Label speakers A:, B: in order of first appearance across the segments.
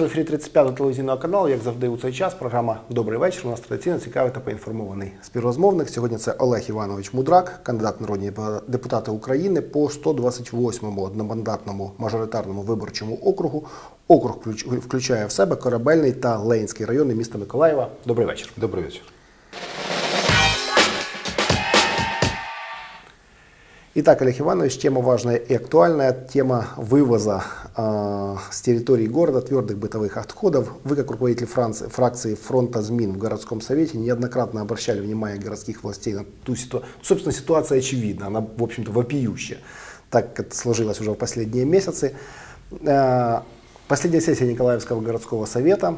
A: Вечір. Ефірі 35 телевізійного каналу. Як завжди, у цей час програма Добрий вечір. У нас традиційно цікавий та поінформований співрозмовник. Сьогодні це Олег Іванович Мудрак, кандидат народні депутати України по 128-му одномандатному мажоритарному виборчому округу. Округ включає в себе Корабельний та Ленський райони міста Миколаєва. Добрий вечір.
B: Добрий вечер.
A: Итак, Олег Иванович, тема важная и актуальная, тема вывоза э, с территории города твердых бытовых отходов. Вы, как руководитель Франции, фракции фронта ЗМИН в городском совете, неоднократно обращали внимание городских властей на ту ситуацию. Собственно, ситуация очевидна, она, в общем-то, вопиющая, так это сложилось уже в последние месяцы. Э, Последняя сессия Николаевского городского совета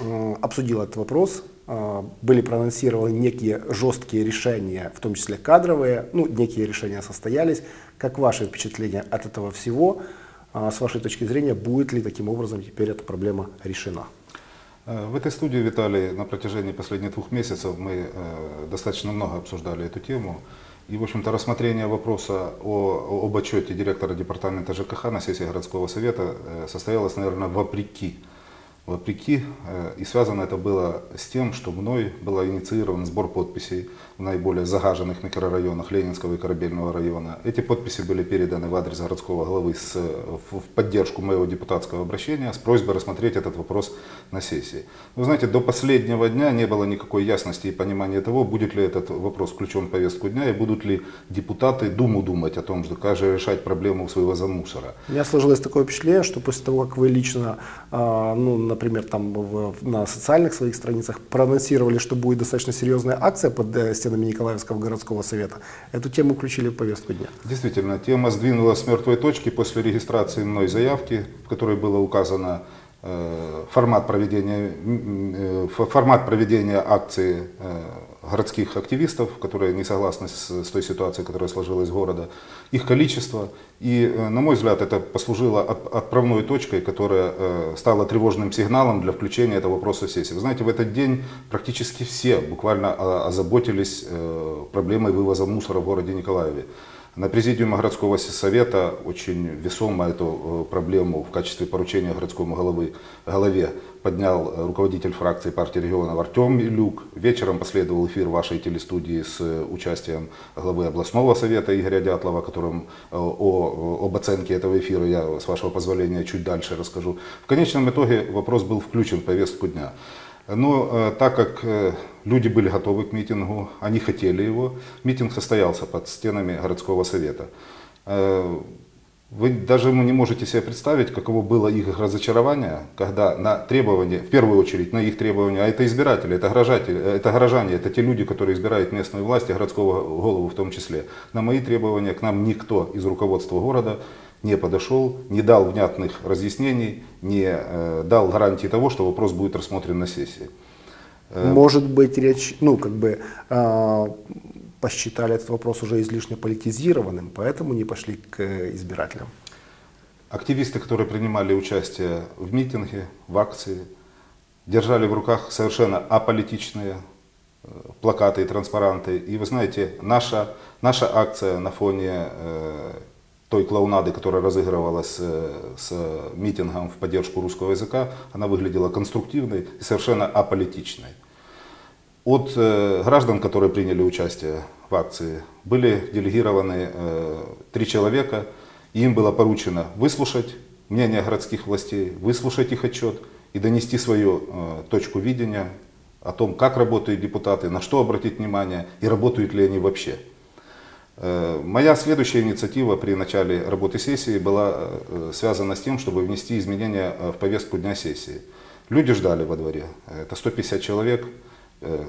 A: э, обсудила этот вопрос. Э, Были проанонсированы некие жесткие решения, в том числе кадровые. Ну, некие решения состоялись. Как ваши впечатления от этого всего? Э, С вашей точки зрения, будет ли таким образом теперь эта проблема решена?
B: Э, В этой студии, Виталий, на протяжении последних двух месяцев мы э, достаточно много обсуждали эту тему. И, в общем-то, рассмотрение вопроса о, об отчете директора департамента ЖКХ на сессии городского совета э, состоялось, наверное, вопреки. Вопреки, э, и связано это было с тем, что мной был инициирован сбор подписей наиболее загаженных микрорайонах Ленинского и Корабельного района. Эти подписи были переданы в адрес городского главы с, в поддержку моего депутатского обращения с просьбой рассмотреть этот вопрос на сессии. Вы знаете, до последнего дня не было никакой ясности и понимания того, будет ли этот вопрос включен в повестку дня и будут ли депутаты Думу думать о том, что как же решать проблему своего мусора.
A: У меня сложилось такое впечатление, что после того, как вы лично, а, ну, например, там в- на социальных своих страницах проанонсировали, что будет достаточно серьезная акция под э, стенами Николаевского городского совета, эту тему включили в повестку дня.
B: Действительно, тема сдвинулась с мертвой точки после регистрации мной заявки, в которой было указано формат проведения, э, формат проведения акции э, городских активистов, которые не согласны с, с той ситуацией, которая сложилась в города, их количество. И, э, на мой взгляд, это послужило от- отправной точкой, которая э, стала тревожным сигналом для включения этого вопроса в сессию. Вы знаете, в этот день практически все буквально о- озаботились э, проблемой вывоза мусора в городе Николаеве. На президиуме городского совета очень весомо эту э, проблему в качестве поручения городскому головы, голове поднял э, руководитель фракции партии регионов Артем Илюк. Вечером последовал эфир вашей телестудии с э, участием главы областного совета Игоря Дятлова, которым о, об оценке этого эфира я, с вашего позволения, чуть дальше расскажу. В конечном итоге вопрос был включен в повестку дня. Но э, так как э, люди были готовы к митингу, они хотели его, митинг состоялся под стенами городского совета. Э, вы даже не можете себе представить, каково было их разочарование, когда на требования, в первую очередь на их требования, а это избиратели, это горожатели, это горожане, это те люди, которые избирают местную власть и городского голову в том числе. На мои требования к нам никто из руководства города не подошел, не дал внятных разъяснений, не э, дал гарантии того, что вопрос будет рассмотрен на сессии.
A: Может быть, речь, ну, как бы а, посчитали этот вопрос уже излишне политизированным, поэтому не пошли к э, избирателям.
B: Активисты, которые принимали участие в митинге, в акции, держали в руках совершенно аполитичные э, плакаты и транспаранты. И вы знаете, наша, наша акция на фоне э, той клоунады, которая разыгрывалась э, с митингом в поддержку русского языка, она выглядела конструктивной и совершенно аполитичной. От э, граждан, которые приняли участие в акции, были делегированы э, три человека, и им было поручено выслушать мнение городских властей, выслушать их отчет и донести свою э, точку видения о том, как работают депутаты, на что обратить внимание и работают ли они вообще. Э, Моя следующая инициатива при начале работы сессии была э, связана с тем, чтобы внести изменения э, в повестку дня сессии. Люди ждали во дворе, это 150 человек,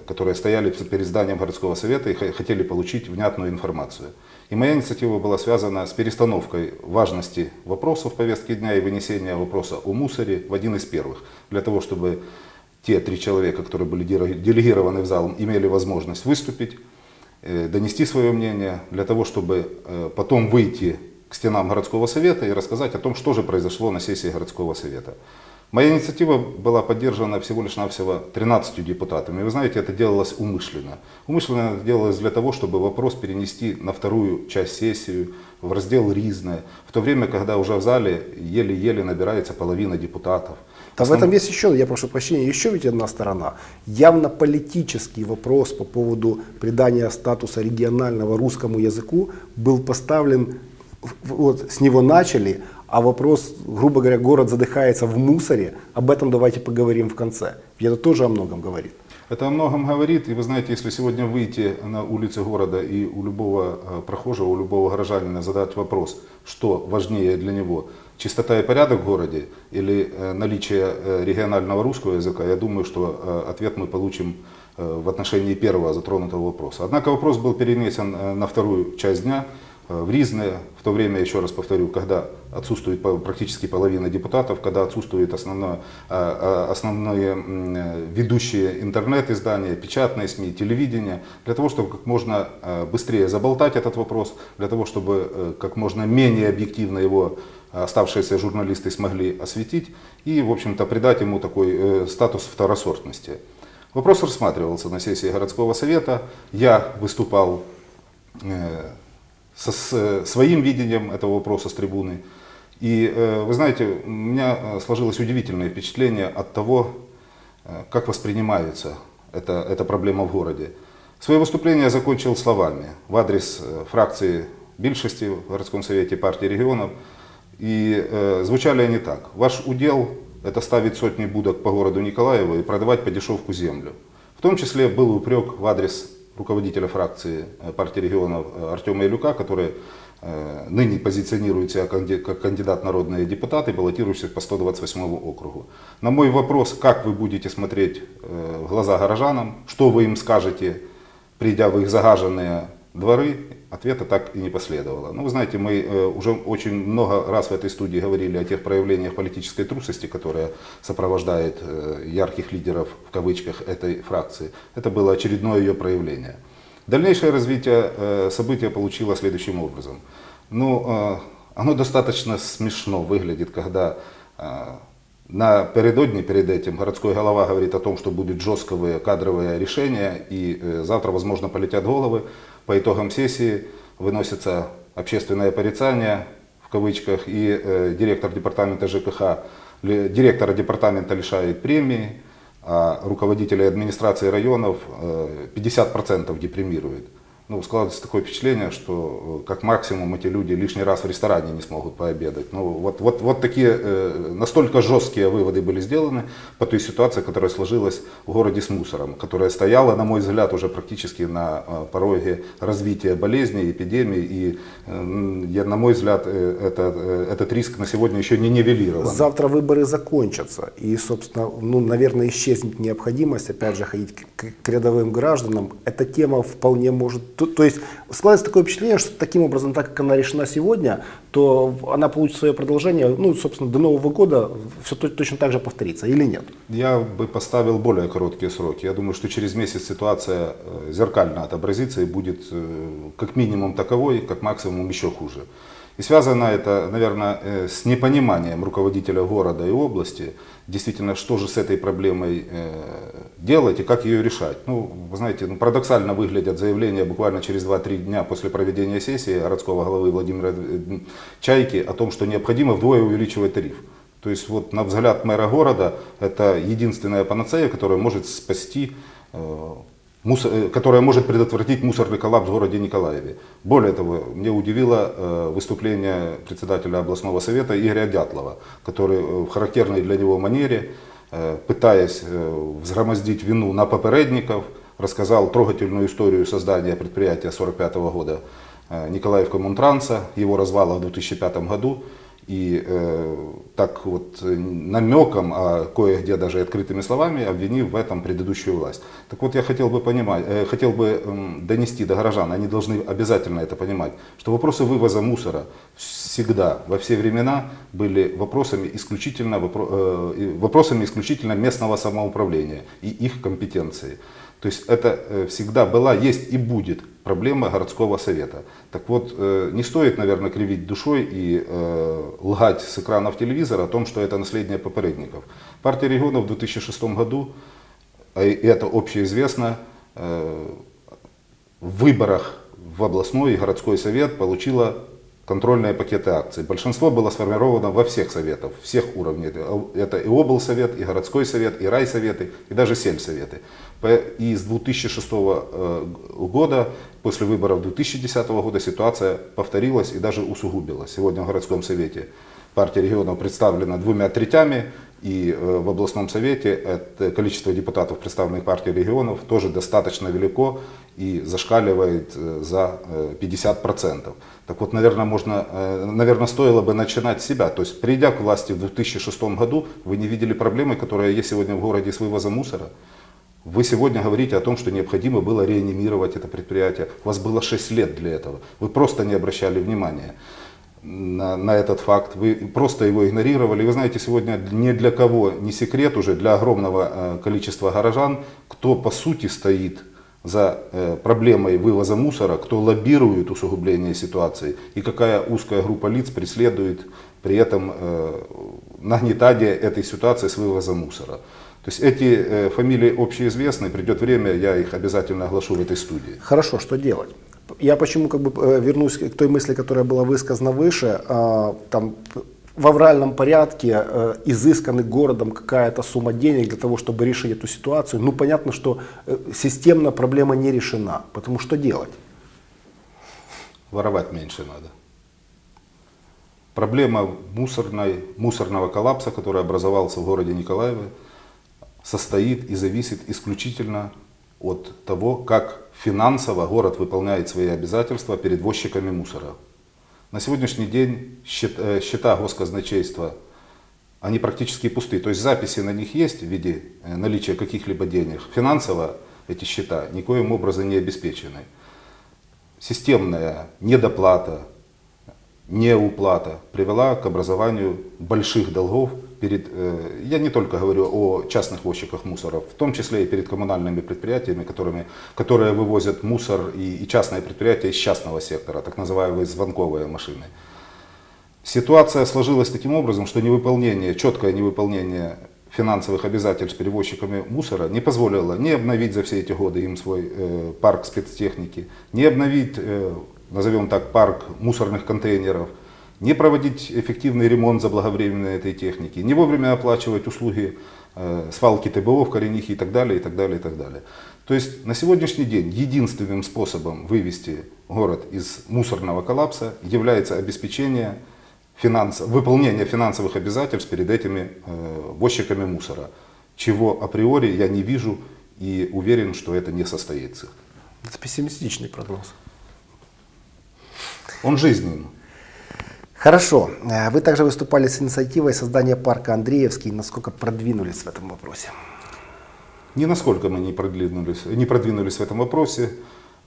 B: которые стояли перед зданием городского совета и хо- хотели получить внятную информацию. И моя инициатива была связана с перестановкой важности вопросов повестки дня и вынесения вопроса о мусоре в один из первых, для того, чтобы те три человека, которые были деле- делегированы в зал, имели возможность выступить, донести свое мнение, для того, чтобы э, потом выйти к стенам городского совета и рассказать о том, что же произошло на сессии городского совета. Моя инициатива была поддержана всего лишь навсего 13 депутатами. Вы знаете, это делалось умышленно. Умышленно это делалось для того, чтобы вопрос перенести на вторую часть сессии, в раздел «Ризное», в то время, когда уже в зале еле-еле набирается половина депутатов.
A: Да в этом есть еще, я прошу прощения, еще ведь одна сторона. Явно политический вопрос по поводу придания статуса регионального русскому языку был поставлен, вот с него начали, а вопрос, грубо говоря, город задыхается в мусоре, об этом давайте поговорим в конце. И это тоже о многом говорит.
B: Это о многом говорит, и вы знаете, если сегодня выйти на улицы города и у любого э, прохожего, у любого горожанина задать вопрос, что важнее для него, чистота и порядок в городе или э, наличие э, регионального русского языка, я думаю, что ответ мы получим в отношении первого затронутого вопроса. Однако вопрос был перенесен на вторую часть дня, в Ризное, в то время, еще раз повторю, когда отсутствует практически половина депутатов, когда отсутствуют основное, а, а, основные ведущие интернет-издания, печатные СМИ, телевидение, для того, чтобы как можно а, быстрее заболтать этот вопрос, для того, чтобы э, как можно менее объективно его оставшиеся журналисты смогли осветить и, в общем-то, придать ему такой э, статус второсортности. Вопрос рассматривался на сессии городского совета. Я выступал э, со с, своим видением этого вопроса с трибуны. И э, вы знаете, у меня э, сложилось удивительное впечатление от того, э, как воспринимается эта, эта проблема в городе. Свое выступление я закончил словами в адрес фракции Бильшести в городском совете партии регионов. И э, звучали они так. Ваш удел – это ставить сотни будок по городу Николаева и продавать по дешевку землю. В том числе был упрек в адрес руководителя фракции э, партии регионов э, Артема Илюка, который э, ныне позиционирует себя как кандидат народные депутаты, баллотирующийся по 128 округу. На мой вопрос, как вы будете смотреть в глаза горожанам, что вы им скажете, придя в их загаженные дворы, ответа так и не последовало. Ну, вы знаете, мы э, уже очень много раз в этой студии говорили о тех проявлениях политической трусости, которые сопровождает э, ярких лидеров, в кавычках, этой фракции. Это было очередное ее проявление. Дальнейшее развитие э, события получило следующим образом. Ну, оно достаточно смешно выглядит, когда на передодне перед этим городской голова говорит о том, что будут жесткие кадровые решения и завтра, возможно, полетят головы. По итогам сессии выносится общественное порицание, в кавычках, и э, директор департамента ЖКХ, директора департамента лишает премии, а руководителей администрации районов э, 50% депримирует ну, складывается такое впечатление, что э, как максимум эти люди лишний раз в ресторане не смогут пообедать. Ну, вот, вот, вот такие э, настолько жесткие выводы были сделаны по той ситуации, которая сложилась в городе с мусором, которая стояла, на мой взгляд, уже практически на э, пороге развития болезни, эпидемии. И, я, на мой взгляд, это, этот риск на сегодня еще не нивелирован.
A: Завтра выборы закончатся. И, собственно, ну, наверное, исчезнет необходимость, опять же, ходить к, к рядовым гражданам. Эта тема вполне может то, то есть складывается такое впечатление, что таким образом, так как она решена сегодня, то она получит свое продолжение, ну, собственно, до Нового года все точно так же повторится или нет?
B: Я бы поставил более короткие сроки. Я думаю, что через месяц ситуация э, зеркально отобразится и будет э, как минимум таковой, как максимум еще хуже. И связано это, наверное, э, с непониманием руководителя города и области, действительно, что же с этой проблемой делать и как ее решать. Ну, вы знаете, ну, парадоксально выглядят заявления буквально через 2-3 дня после проведения сессии городского главы Владимира э, Чайки о том, что необходимо вдвое увеличивать тариф. То есть, вот, на взгляд мэра города, это единственная панацея, которая может спасти мусор, э, которая может предотвратить мусорный коллапс в городе Николаеве. Более того, мне удивило э, выступление председателя областного совета Игоря Дятлова, который э, в характерной для него манере, пытаясь взгромоздить вину на попередников, рассказал трогательную историю создания предприятия 1945 года Николаевка Коммунтранса, его развала в 2005 году. И э, так вот намеком, а кое-где даже открытыми словами обвинив в этом предыдущую власть. Так вот я хотел бы понимать, э, хотел бы э, донести до горожан, они должны обязательно это понимать, что вопросы вывоза мусора всегда, во все времена были вопросами исключительно, вопро, э, вопросами исключительно местного самоуправления и их компетенции. То есть это э, всегда была, есть и будет проблема городского совета. Так вот, э, не стоит, наверное, кривить душой и э, лгать с экранов телевизора о том, что это наследие попередников. Партия регионов в 2006 году, и это общеизвестно, в выборах в областной и городской совет получила контрольные пакеты акций. Большинство было сформировано во всех советах, всех уровней. Это и облсовет, и городской совет, и райсоветы, и даже сельсоветы. И с 2006 э, года, после выборов 2010 года, ситуация повторилась и даже усугубилась. Сегодня в городском совете партия регионов представлена двумя третями, и э, в областном совете это количество депутатов, представленных партией регионов, тоже достаточно велико и зашкаливает э, за 50%. Так вот, наверное, можно, наверное, стоило бы начинать с себя. То есть, придя к власти в 2006 году, вы не видели проблемы, которая есть сегодня в городе с вывозом мусора. Вы сегодня говорите о том, что необходимо было реанимировать это предприятие. У вас было 6 лет для этого. Вы просто не обращали внимания на, на этот факт. Вы просто его игнорировали. Вы знаете, сегодня ни для кого не секрет уже, для огромного э, количества горожан, кто по сути стоит за э, проблемой вывоза мусора, кто лоббирует усугубление ситуации и какая узкая группа лиц преследует при этом э, нагнетание этой ситуации с вывозом мусора. То есть эти фамилии общеизвестны, придет время, я их обязательно оглашу в этой студии.
A: Хорошо, что делать? Я почему как бы э, вернусь к той мысли, которая была высказана выше, а, там в авральном порядке э, изысканы городом какая-то сумма денег для того, чтобы решить эту ситуацию. Ну, понятно, что системно проблема не решена. Потому что делать?
B: Воровать меньше надо. Проблема мусорной, мусорного коллапса, который образовался в городе Николаеве, состоит и зависит исключительно от того, как финансово город выполняет свои обязательства перед возчиками мусора. На сегодняшний день счета, счета госказначейства, они практически пусты. То есть записи на них есть в виде э, наличия каких-либо денег. Финансово эти счета никоим образом не обеспечены. Системная недоплата, неуплата привела к образованию больших долгов перед, э, я не только говорю о частных возчиках мусора, в том числе и перед коммунальными предприятиями, которыми, которые вывозят мусор и, и частные предприятия из частного сектора, так называемые звонковые машины. Ситуация сложилась таким образом, что невыполнение, четкое невыполнение финансовых обязательств перевозчиками мусора не позволило не обновить за все эти годы им свой э, парк спецтехники, не обновить, э, назовем так, парк мусорных контейнеров – не проводить эффективный ремонт заблаговременно этой техники, не вовремя оплачивать услуги э, свалки ТБО в Коренихе и так далее, и так далее, и так далее. То есть на сегодняшний день единственным способом вывести город из мусорного коллапса является обеспечение финанс, выполнение финансовых обязательств перед этими э, возчиками мусора, чего априори я не вижу и уверен, что это не состоится.
A: Это пессимистичный прогноз.
B: Он жизненный.
A: Хорошо. Э, вы также выступали с инициативой создания парка Андреевский. Насколько продвинулись в этом вопросе?
B: Ни насколько мы не продвинулись, не продвинулись в этом вопросе.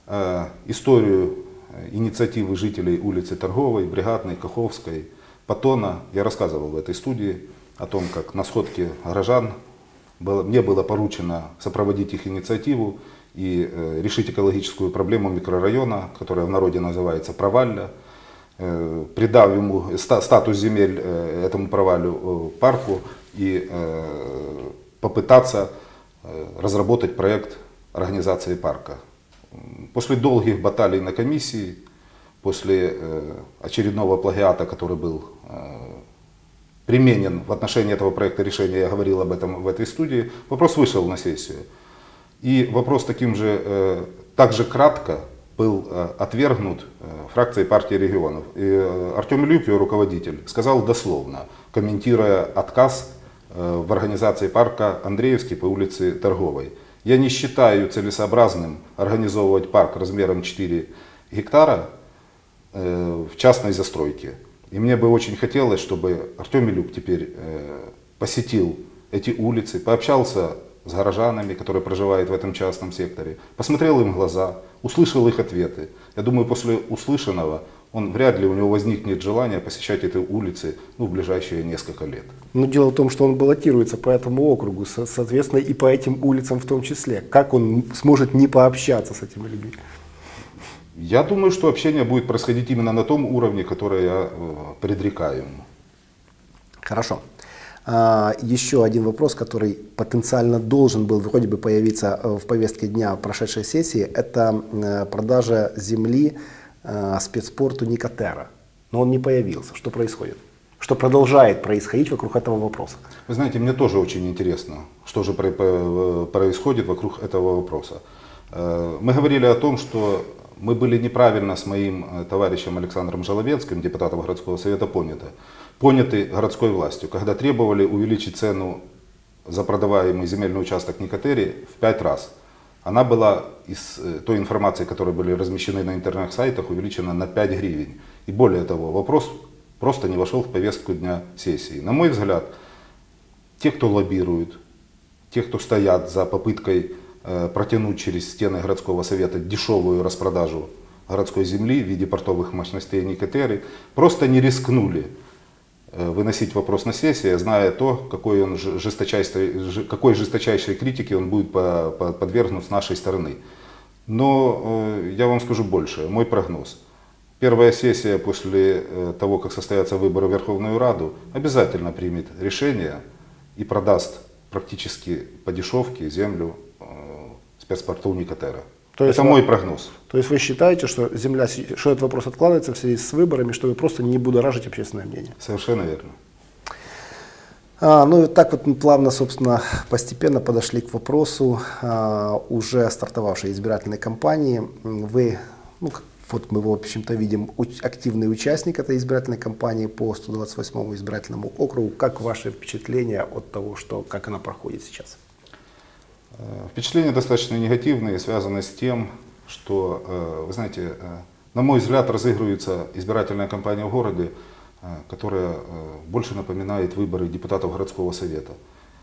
B: Э, историю э, инициативы жителей улицы Торговой, Бригадной, Каховской, Патона я рассказывал в этой студии о том, как на сходке горожан было, мне было поручено сопроводить их инициативу и решить экологическую проблему микрорайона, которая в народе называется Провальня. Э, придав ему статус земель э, этому провалю э, парку и попытаться разработать проект организации парка. После долгих баталий на комиссии, после очередного плагиата, который был применен в отношении этого проекта решения, я говорил об этом в этой студии, вопрос вышел на сессию. И вопрос таким же, также кратко был э, отвергнут э, фракцией партии регионов. И э, Артем Илюк, ее руководитель, сказал дословно, комментируя отказ в организации парка Андреевский по улице Торговой. Я не считаю целесообразным организовывать парк размером 4 гектара в частной застройке. И мне бы очень хотелось, чтобы Артем Илюк теперь посетил эти улицы, пообщался с горожанами, которые проживают в этом частном секторе, посмотрел им в глаза, услышал их ответы. Я думаю, после услышанного он вряд ли у него возникнет желание посещать эти улицы ну, в ближайшие несколько лет.
A: Но дело в том, что он баллотируется по этому округу, соответственно, и по этим улицам в том числе. Как он сможет не пообщаться с этими людьми?
B: Я думаю, что общение будет происходить именно на том уровне, который я э, предрекаю ему.
A: Хорошо. А, еще один вопрос, который потенциально должен был вроде бы появиться э, в повестке дня прошедшей сессии, это э, продажа земли э, спецспорту Никотера. Но он не появился. Что происходит? Что продолжает происходить вокруг этого вопроса?
B: Вы знаете, мне тоже очень интересно, что же происходит вокруг этого вопроса. Мы говорили о том, что мы были неправильно с моим товарищем Александром Жаловецким, депутатом городского совета, поняты поняты городской властью, когда требовали увеличить цену за продаваемый земельный участок Никотери в пять раз. Она была из э, той информации, которая были размещены на интернет-сайтах, увеличена на 5 гривен. И более того, вопрос просто не вошел в повестку дня сессии. На мой взгляд, те, кто лоббирует, те, кто стоят за попыткой э, протянуть через стены городского совета дешевую распродажу городской земли в виде портовых мощностей Никотери, просто не рискнули выносить вопрос на сессии, зная то, какой, он жесточайшей, какой жесточайшей критике он будет подвергнут с нашей стороны. Но э, я вам скажу больше, мой прогноз. Первая сессия после э, того, как состоятся выборы в Верховную Раду, обязательно примет решение и продаст практически по дешевке землю спецпорту Никотера. То есть Это мой прогноз.
A: То есть вы считаете, что земля, что этот вопрос откладывается в связи с выборами, чтобы просто не будоражить общественное мнение?
B: Совершенно верно.
A: А, ну и так вот мы плавно, собственно, постепенно подошли к вопросу а, уже стартовавшей избирательной кампании. Вы, ну, вот мы, в общем-то, видим активный участник этой избирательной кампании по 128 избирательному округу. Как ваши впечатления от того, что, как она проходит сейчас?
B: Э, впечатления достаточно негативные, связанные с тем, что, э, вы знаете, э, на мой взгляд, разыгрывается избирательная кампания в городе, которая больше напоминает выборы депутатов городского совета.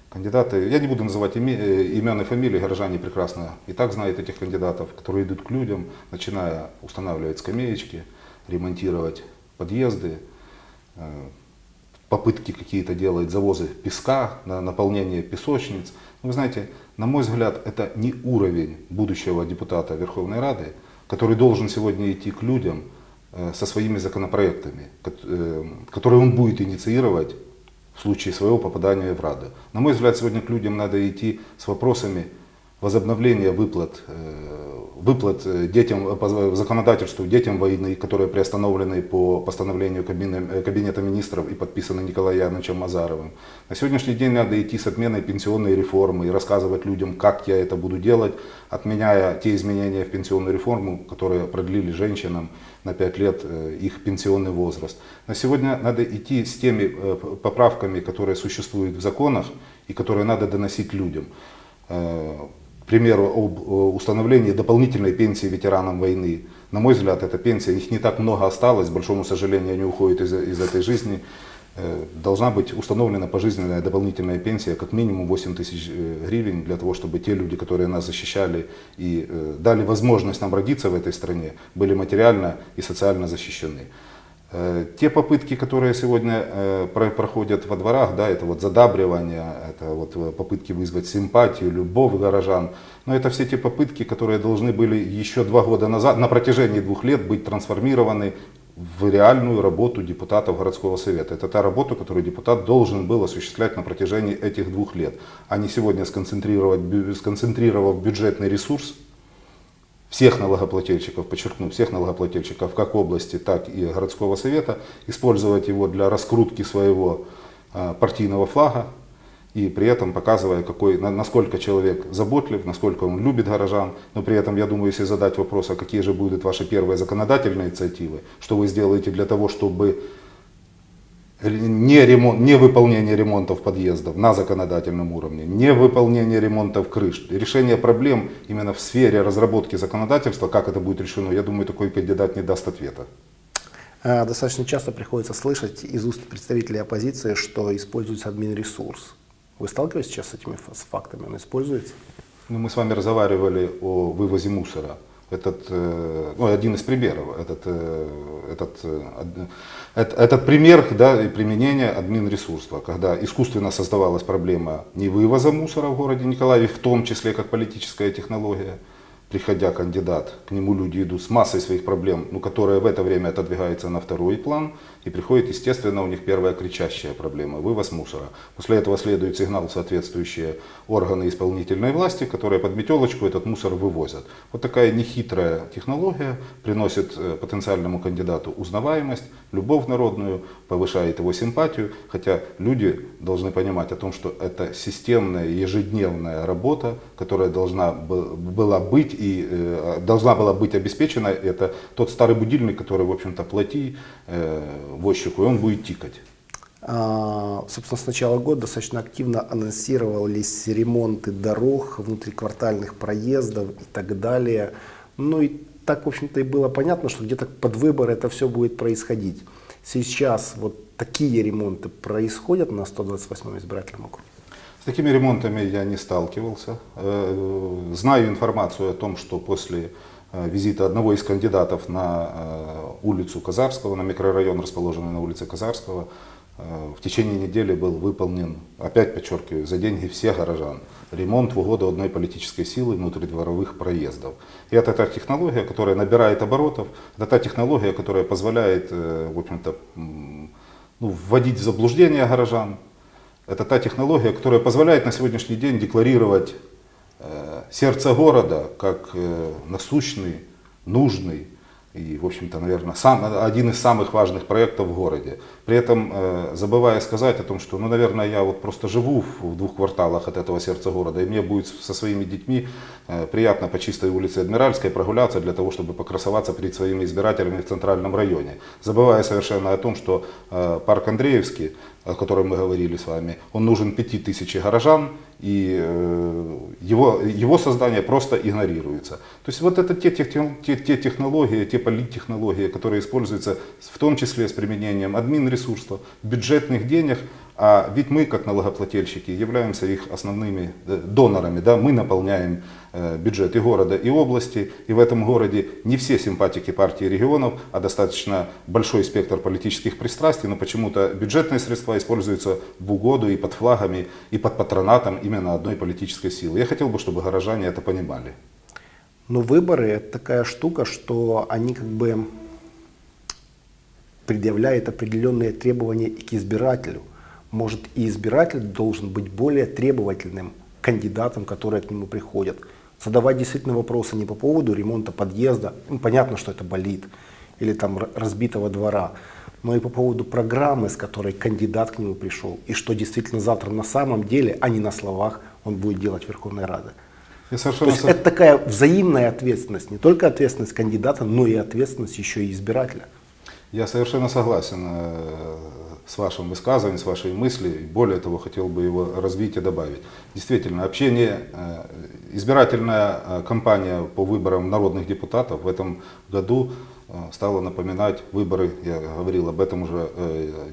B: Кандидаты, я не буду называть имен и фамилии, горожане прекрасно и так знают этих кандидатов, которые идут к людям, начиная устанавливать скамеечки, ремонтировать подъезды, попытки какие-то делать, завозы песка, на наполнение песочниц. Вы знаете, на мой взгляд, это не уровень будущего депутата Верховной Рады, который должен сегодня идти к людям э, со своими законопроектами, э, которые он будет инициировать в случае своего попадания в Раду. На мой взгляд, сегодня к людям надо идти с вопросами возобновления выплат, э, выплат э, детям, э, по законодательству детям войны, которые приостановлены по постановлению Кабинета министров и подписаны Николаем Яновичем Мазаровым. На сегодняшний день надо идти с отменой пенсионной реформы и рассказывать людям, как я это буду делать, отменяя те изменения в пенсионную реформу, которые продлили женщинам на 5 лет их пенсионный возраст. На сегодня надо идти с теми поправками, которые существуют в законах и которые надо доносить людям к примеру, об установлении дополнительной пенсии ветеранам войны. На мой взгляд, эта пенсия, их не так много осталось, к большому сожалению, они уходят из, из этой жизни. Э, должна быть установлена пожизненная дополнительная пенсия, как минимум 8 тысяч э, гривен, для того, чтобы те люди, которые нас защищали и э, дали возможность нам родиться в этой стране, были материально и социально защищены. Э, те попытки, которые сегодня э, проходят во дворах, да, это вот задабривание, это вот э, попытки вызвать симпатию, любовь горожан, но это все те попытки, которые должны были еще два года назад, на протяжении двух лет быть трансформированы в реальную работу депутатов городского совета. Это та работа, которую депутат должен был осуществлять на протяжении этих двух лет, а не сегодня сконцентрировать, сконцентрировав бюджетный ресурс всех налогоплательщиков, подчеркну, всех налогоплательщиков, как области, так и городского совета, использовать его для раскрутки своего а, партийного флага и при этом показывая, какой, насколько человек заботлив, насколько он любит горожан. Но при этом, я думаю, если задать вопрос, а какие же будут ваши первые законодательные инициативы, что вы сделаете для того, чтобы не, ремонт, не выполнение ремонтов подъездов на законодательном уровне, не выполнение ремонтов крыш, решение проблем именно в сфере разработки законодательства, как это будет решено, я думаю, такой кандидат не даст ответа.
A: А, достаточно часто приходится слышать из уст представителей оппозиции, что используется админресурс. Вы сталкиваетесь сейчас с этими с фактами? Он используется?
B: Ну, мы с вами разговаривали о вывозе мусора. Этот, э, ну, один из примеров, этот, э, этот, этот, этот пример да, применения админресурства, когда искусственно создавалась проблема не вывоза мусора в городе Николаеве, в том числе как политическая технология, приходя кандидат, к нему люди идут с массой своих проблем, ну, которые в это время отодвигаются на второй план, и приходит, естественно, у них первая кричащая проблема – вывоз мусора. После этого следует сигнал в соответствующие органы исполнительной власти, которые под метелочку этот мусор вывозят. Вот такая нехитрая технология приносит э, потенциальному кандидату узнаваемость, любовь народную, повышает его симпатию, хотя люди должны понимать о том, что это системная, ежедневная работа, которая должна была быть и э, должна была быть обеспечена. Это тот старый будильник, который, в общем-то, плати, э, возчику, и он будет тикать.
A: А, собственно, с начала года достаточно активно анонсировались ремонты дорог, внутриквартальных проездов и так далее. Ну и так, в общем-то, и было понятно, что где-то под выборы это все будет происходить. Сейчас вот такие ремонты происходят на 128-м избирательном округе?
B: С такими ремонтами я не сталкивался. Э, знаю информацию о том, что после визита одного из кандидатов на э, улицу Казарского, на микрорайон, расположенный на улице Казарского, э, в течение недели был выполнен, опять подчеркиваю, за деньги всех горожан, ремонт в угоду одной политической силы внутридворовых проездов. И это та технология, которая набирает оборотов, это та технология, которая позволяет, в общем-то, ну, вводить в заблуждение горожан. Это та технология, которая позволяет на сегодняшний день декларировать Э, сердце города как э, насущный, нужный и, в общем-то, наверное, сам, один из самых важных проектов в городе. При этом э, забывая сказать о том, что, ну, наверное, я вот просто живу в двух кварталах от этого сердца города, и мне будет со своими детьми приятно по чистой улице Адмиральской прогуляться для того, чтобы покрасоваться перед своими избирателями в центральном районе. Забывая совершенно о том, что парк Андреевский о котором мы говорили с вами, он нужен пяти тысячи горожан, и э, его, его создание просто игнорируется. То есть вот это те, те, те технологии, те политтехнологии, которые используются в том числе с применением админресурсов, бюджетных денег, а ведь мы, как налогоплательщики, являемся их основными э, донорами. Да? Мы наполняем э, бюджет и города, и области. И в этом городе не все симпатики партии регионов, а достаточно большой спектр политических пристрастий. Но почему-то бюджетные средства используются в угоду и под флагами, и под патронатом именно одной политической силы. Я хотел бы, чтобы горожане это понимали.
A: Но выборы это такая штука, что они как бы предъявляют определенные требования и к избирателю – может и избиратель должен быть более требовательным кандидатам, которые к нему приходят. Задавать действительно вопросы не по поводу ремонта подъезда, ну, понятно, что это болит, или там разбитого двора, но и по поводу программы, с которой кандидат к нему пришел, и что действительно завтра на самом деле, а не на словах, он будет делать Верховной Раде. То есть это такая взаимная ответственность, не только ответственность кандидата, но и ответственность еще и избирателя.
B: Я совершенно согласен э, с вашим высказыванием, с вашей мыслью. Более того, хотел бы его развить и добавить. Действительно, общение, э, избирательная э, кампания по выборам народных депутатов в этом году стала напоминать выборы, я говорил об этом уже,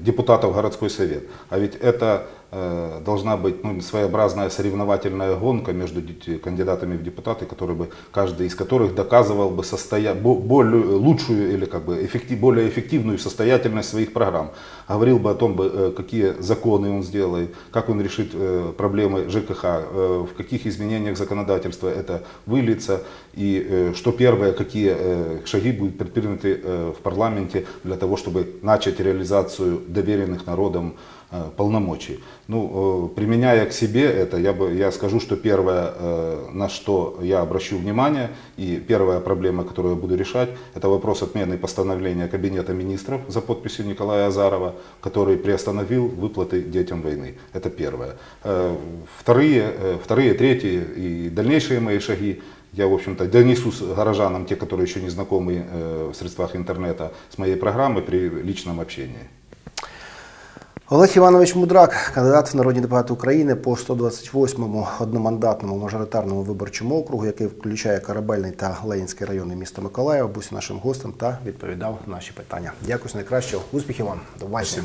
B: депутатов городской совет. А ведь это должна быть ну, своеобразная соревновательная гонка между кандидатами в депутаты, которые бы, каждый из которых доказывал бы состоя... более, лучшую или как бы эффектив... более эффективную состоятельность своих программ. Говорил бы о том, э, какие законы он сделает, как он решит э, проблемы ЖКХ, в каких изменениях законодательства это выльется, и что первое, какие шаги будут предприняты в парламенте для того, чтобы начать реализацию доверенных народом Э, полномочий. Ну, э, применяя к себе это, я, бы, я скажу, что первое, э, на что я обращу внимание, и первая проблема, которую я буду решать, это вопрос отмены постановления Кабинета министров за подписью Николая Азарова, который приостановил выплаты детям войны. Это первое. Вторые, вторые третьи и дальнейшие мои шаги я, в общем-то, донесу горожанам, те, которые еще не знакомы в средствах интернета, с моей программой при личном общении.
A: Олег Іванович Мудрак, кандидат в народні депутати України по 128-му одномандатному мажоритарному виборчому округу, який включає Корабельний та Ленінський райони міста Миколаєва, був нашим гостем та відповідав на наші питання. Дякую найкращого. Успіхів вам. До побачення.